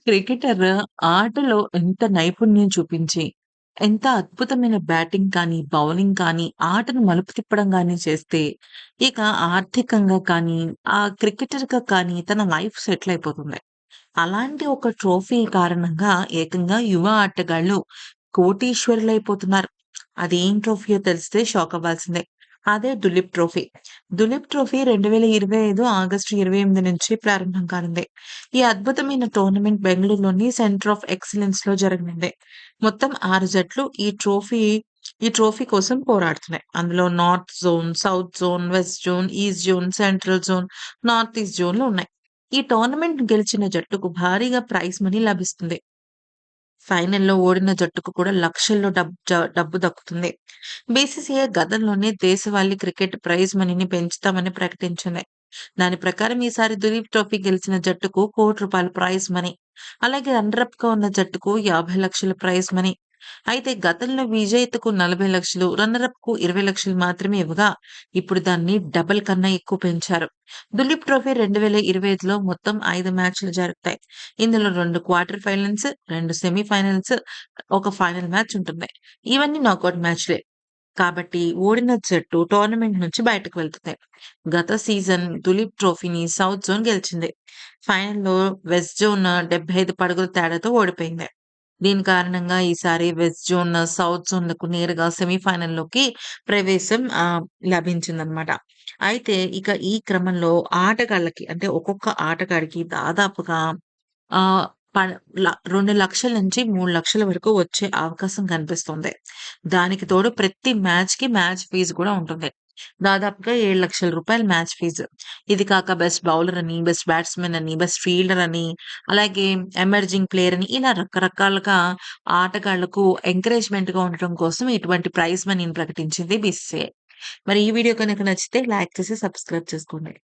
Cricketer ఆటలో ఎంత నైపుణ్యం చూపించి, ఎంత అద్భుతమైన బ్యాటింగ్ కానీ, బౌలింగ్ కానీ, ఆటను మలుపు తిప్పడం గానీ చేస్తే, ఇక ఆర్థికంగా కానీ, ఆ క్రికెటర్‌గా కానీ తన లైఫ్ సెటిల్ అయిపోతుంది. అలాంటి ఒక ట్రోఫీ కారణంగా ఏకంగా యువ ఆటగాళ్ళు కోటీశ్వరులైపోతున్నారు. అదేం ట్రోఫీయో తెలిస్తే షాక్ అవ్వాల్సిందే. అదే Duleep trophy. Duleep trophy 2025 August 28 నుంచి ప్రారంభం కానుంది. ఈ అద్భుతమైన టోర్నమెంట్ బెంగళూరులోని సెంటర్ ఆఫ్ ఎక్సలెన్స్లో జరగనుంది. మొత్తం ఆరు జట్లు ఈ ట్రోఫీ ఈ ట్రోఫీ కోసం పోరాడుతున్నాయి. అందులో north zone, south zone, west zone, east zone, central zone, north east జోన్‌లు ఉన్నాయి. ఈ టోర్నమెంట్ గెలిచిన జట్టుకు భారీగా ప్రైజ్ మనీ లభిస్తుంది. ఫైనల్‌లో ఓడిన జట్టుకు కూడా లక్షల్లో డబ్బు డబ్బు దక్కుతుంది. బీసీసీఐ గతంలోనే దేశవాళీ క్రికెట్ ప్రైజ్ మనీని పెంచుతామని ప్రకటించింది. దాని ప్రకారం ఈసారి దులీప్ ట్రోఫీ గెలిచిన జట్టుకు కోటి రూపాయల ప్రైజ్ మనీ, అలాగే రన్నర్ అప్‌గా ఉన్న జట్టుకు యాభై లక్షల ప్రైజ్ మనీ. అయితే గతంలో విజేతకు 40,00,000, రన్నర్ అప్‌కు 20,00,000 మాత్రమే ఇవ్వగా, ఇప్పుడు దాన్ని డబుల్ కన్నా ఎక్కువ పెంచారు. దులీప్ ట్రోఫీ 2025లో మొత్తం ఐదు మ్యాచ్‌లు జరుగుతాయి. ఇందులో రెండు క్వార్టర్ ఫైనల్స్, రెండు సెమీ ఫైనల్స్, ఒక ఫైనల్ మ్యాచ్ ఉంటుంది. ఇవన్నీ నాకౌట్ మ్యాచ్‌లే. కాబట్టి ఓడిన జట్టు టోర్నమెంట్ నుంచి బయటకు వెళ్తుంది. గత సీజన్ దులీప్ ట్రోఫీని సౌత్ జోన్ గెలిచింది. ఫైనల్‌లో వెస్ట్ జోన్ డెబ్భై ఐదు పడుగుల తేడాతో ఓడిపోయింది. దీని కారణంగా ఈసారి వెస్ట్ జోన్, సౌత్ జోన్‌లకు నేరుగా సెమీఫైనల్‌లోకి ప్రవేశం లభించింది లభించిందనమాట. అయితే ఇక ఈ క్రమంలో ఆటగాళ్ళకి అంటే ఒక్కొక్క ఆటగాడికి దాదాపుగా ఆ ప ల 2,00,000 నుంచి 3,00,000 వరకు వచ్చే అవకాశం కనిపిస్తుంది. దానికి తోడు ప్రతి మ్యాచ్కి మ్యాచ్ ఫీజు కూడా ఉంటుంది. దాదాపుగా ఏడు లక్షల రూపాయలు మ్యాచ్ ఫీజు. ఇది కాక బెస్ట్ బౌలర్ అని, బెస్ట్ బ్యాట్స్మెన్ అని, బెస్ట్ ఫీల్డర్ అని, అలాగే ఎమర్జింగ్ ప్లేయర్ అని ఇలా రకరకాలుగా ఆటగాళ్ళకు ఎంకరేజ్‌మెంట్‌గా ఉండటం కోసం ఇటువంటి ప్రైజ్ మనీని ప్రకటించింది బీసీసీఐ. మరి ఈ వీడియో కనుక నచ్చితే లైక్ చేసి సబ్స్క్రైబ్ చేసుకోండి.